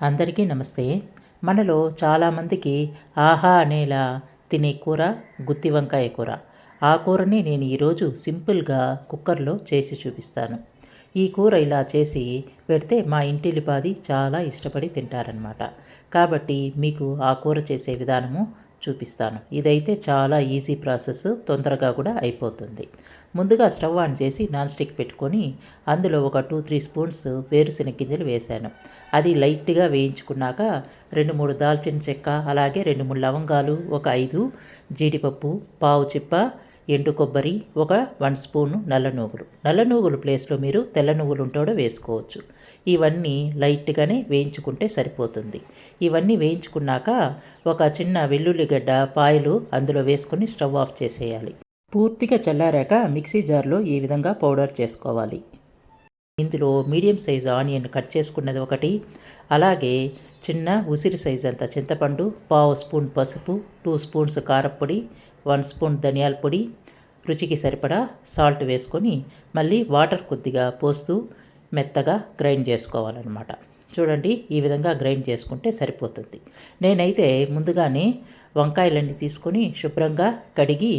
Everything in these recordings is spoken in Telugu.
అందరికీ నమస్తే. మనలో చాలామందికి ఆహా అనేలా తినే కూర గుత్తి వంకాయ కూర. ఆ కూరని నేను ఈరోజు సింపుల్గా కుక్కర్లో చేసి చూపిస్తాను. ఈ కూర ఇలా చేసి పెడితే మా ఇంటిలిపాది చాలా ఇష్టపడి తింటారనమాట కాబట్టి మీకు ఆ కూర చేసే విధానము చూపిస్తాను. ఇదైతే చాలా ఈజీ ప్రాసెస్ తొందరగా కూడా అయిపోతుంది. ముందుగా స్టవ్ ఆన్ చేసి నాన్ స్టిక్ పెట్టుకొని అందులో ఒక టూ త్రీ స్పూన్స్ వేరుశెనగ గింజలు వేశాను అది లైట్గా వేయించుకున్నాక రెండు మూడు దాల్చిన చెక్క అలాగే రెండు మూడు లవంగాలు ఒక ఐదు జీడిపప్పు పావు చిప్ప ఎండు కొబ్బరి ఒక వన్ స్పూను నల్ల నూగులు నల్ల నూగులు ప్లేస్లో మీరు తెల్ల నువ్వులు ఉంటాడో వేసుకోవచ్చు. ఇవన్నీ లైట్గానే వేయించుకుంటే సరిపోతుంది. ఇవన్నీ వేయించుకున్నాక ఒక చిన్న వెల్లుల్లిగడ్డ పాయలు అందులో వేసుకొని స్టవ్ ఆఫ్ చేసేయాలి. పూర్తిగా చల్లారాక మిక్సీ జార్లో ఈ విధంగా పౌడర్ చేసుకోవాలి. ఇందులో మీడియం సైజ్ ఆనియన్ కట్ చేసుకున్నది ఒకటి అలాగే చిన్న ఉసిరి సైజ్ అంత చింతపండు పావు స్పూన్ పసుపు టూ స్పూన్స్ కారప్పొడి వన్ స్పూన్ ధనియాల పొడి రుచికి సరిపడా సాల్ట్ వేసుకొని మళ్ళీ వాటర్ కొద్దిగా పోస్తూ మెత్తగా గ్రైండ్ చేసుకోవాలన్నమాట. చూడండి ఈ విధంగా గ్రైండ్ చేసుకుంటే సరిపోతుంది. నేనైతే ముందుగానే వంకాయలన్నీ తీసుకొని శుభ్రంగా కడిగి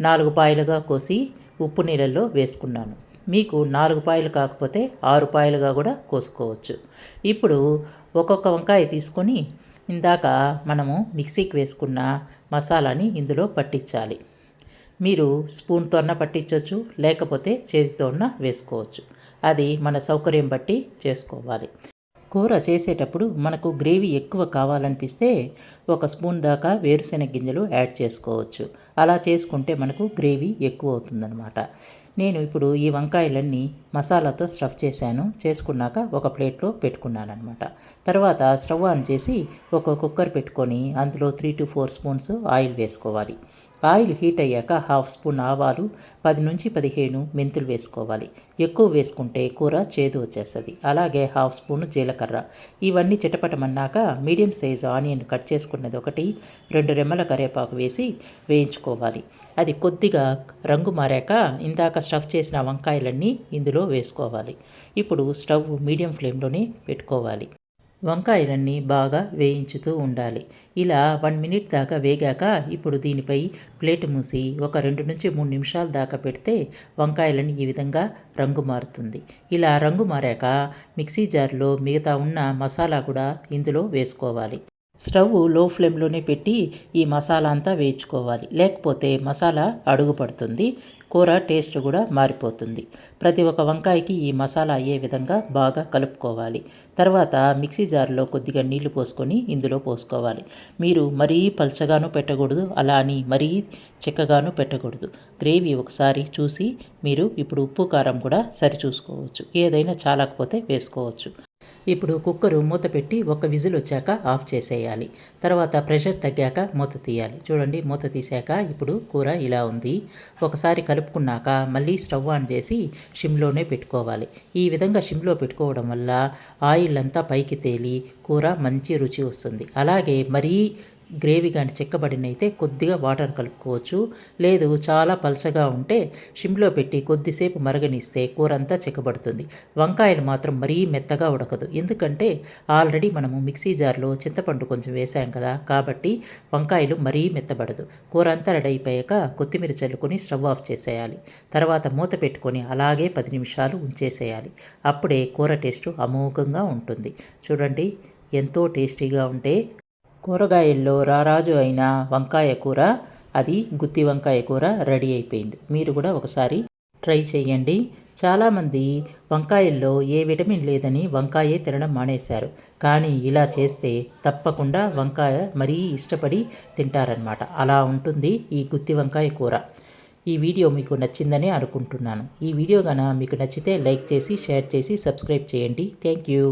నాలుగు పాయలుగా కోసి ఉప్పు నీళ్ళల్లో వేసుకున్నాను. మీకు నాలుగు పాయలు కాకపోతే ఆరు పాయలుగా కూడా కోసుకోవచ్చు. ఇప్పుడు ఒక్కొక్క వంకాయ తీసుకొని ఇందాక మనము మిక్సీకి వేసుకున్న మసాలాని ఇందులో పట్టించాలి. మీరు స్పూన్తో పట్టించవచ్చు లేకపోతే చేతితో వేసుకోవచ్చు. అది మన సౌకర్యం బట్టి చేసుకోవాలి. కూర చేసేటప్పుడు మనకు గ్రేవీ ఎక్కువ కావాలనిపిస్తే ఒక స్పూన్ దాకా వేరుశెనగ గింజలు యాడ్ చేసుకోవచ్చు. అలా చేసుకుంటే మనకు గ్రేవీ ఎక్కువ అవుతుందన్నమాట. నేను ఇప్పుడు ఈ వంకాయలన్నీ మసాలాతో స్టఫ్ చేశాను. చేసుకున్నాక ఒక ప్లేట్లో పెట్టుకున్నాను అనమాట తర్వాత స్టవ్ ఆన్ చేసి ఒక కుక్కర్ పెట్టుకొని అందులో three to four spoons oil వేసుకోవాలి. ఆయిల్ హీట్ అయ్యాక హాఫ్ స్పూన్ ఆవాలు పది నుంచి పదిహేను మెంతులు వేసుకోవాలి. ఎక్కువ వేసుకుంటే కూర చేదు వచ్చేస్తుంది. అలాగే హాఫ్ స్పూన్ జీలకర్ర. ఇవన్నీ చిటపటమన్నాక మీడియం సైజు ఆనియన్ కట్ చేసుకున్నది ఒకటి రెండు రెమ్మల కరివేపాకు వేసి వేయించుకోవాలి. అది కొద్దిగా రంగు మారాక ఇందాక స్టఫ్ చేసిన వంకాయలన్నీ ఇందులో వేసుకోవాలి. ఇప్పుడు స్టవ్ మీడియం ఫ్లేమ్లోనే పెట్టుకోవాలి. వంకాయలన్నీ బాగా వేయించుతూ ఉండాలి. ఇలా వన్ మినిట్ దాకా వేగాక ఇప్పుడు దీనిపై ప్లేట్ మూసి ఒక రెండు నుంచి మూడు నిమిషాల దాకా పెడితే వంకాయలని ఈ విధంగా రంగు మారుతుంది. ఇలా రంగు మారాక మిక్సీ జార్లో మిగతా ఉన్న మసాలా కూడా ఇందులో వేసుకోవాలి. స్టవ్లో ఫ్లేమ్లోనే పెట్టి ఈ మసాలా అంతా వేయించుకోవాలి. లేకపోతే మసాలా అడుగు పడుతుంది. కూర టేస్ట్ కూడా మారిపోతుంది. ప్రతి ఒక్క వంకాయకి ఈ మసాలా అయ్యే విధంగా బాగా కలుపుకోవాలి. తర్వాత మిక్సీ జార్లో కొద్దిగా నీళ్ళు పోసుకొని ఇందులో పోసుకోవాలి. మీరు మరీ పల్చగాను పెట్టకూడదు అలా అని మరీ చిక్కగాను పెట్టకూడదు. గ్రేవీ ఒకసారి చూసి మీరు ఇప్పుడు ఉప్పు కారం కూడా సరి చూసుకోవచ్చు ఏదైనా చాలకపోతే వేసుకోవచ్చు. ఇప్పుడు కుక్కరు మూత పెట్టి ఒక విజిల్ వచ్చాక ఆఫ్ చేసేయాలి. తర్వాత ప్రెషర్ తగ్గాక మూత తీయాలి. చూడండి మూత తీసాక ఇప్పుడు కూర ఇలా ఉంది. ఒకసారి కలుపుకున్నాక మళ్ళీ స్టవ్ ఆన్ చేసి షిమ్లోనే పెట్టుకోవాలి. ఈ విధంగా షిమ్లో పెట్టుకోవడం వల్ల ఆయిల్ అంతా పైకి తేలి కూర మంచి రుచి వస్తుంది. అలాగే మరీ గ్రేవీ కానీ చెక్కబడినైతే కొద్దిగా వాటర్ కలుపుకోవచ్చు. లేదు చాలా పలచగా ఉంటే షిమ్లో పెట్టి కొద్దిసేపు మరగనిస్తే కూర అంతా చెక్కబడుతుంది. వంకాయలు మాత్రం మరీ మెత్తగా ఉడకదు. ఎందుకంటే ఆల్రెడీ మనము మిక్సీ జార్లో చింతపండు కొంచెం వేసాం కదా కాబట్టి వంకాయలు మరీ మెత్తబడదు. కూర అంతా రెడీ అయిపోయాక కొత్తిమీర చల్లుకొని స్టవ్ ఆఫ్ చేసేయాలి. తర్వాత మూత పెట్టుకొని అలాగే పది నిమిషాలు ఉంచేసేయాలి. అప్పుడే కూర టేస్ట్ అమోఘంగా ఉంటుంది. చూడండి ఎంతో టేస్టీగా ఉంటే కూరగాయల్లో రారాజు అయిన వంకాయ కూర అది గుత్తి వంకాయ కూర రెడీ అయిపోయింది. మీరు కూడా ఒకసారి ట్రై చేయండి. చాలామంది వంకాయల్లో ఏ విటమిన్ లేదని వంకాయే తినడం మానేశారు. కానీ ఇలా చేస్తే తప్పకుండా వంకాయ మరీ ఇష్టపడి తింటారనమాట అలా ఉంటుంది ఈ గుత్తి వంకాయ కూర. ఈ వీడియో మీకు నచ్చిందని అనుకుంటున్నాను. ఈ వీడియో కనుక మీకు నచ్చితే లైక్ చేసి షేర్ చేసి సబ్స్క్రైబ్ చేయండి. Thank you.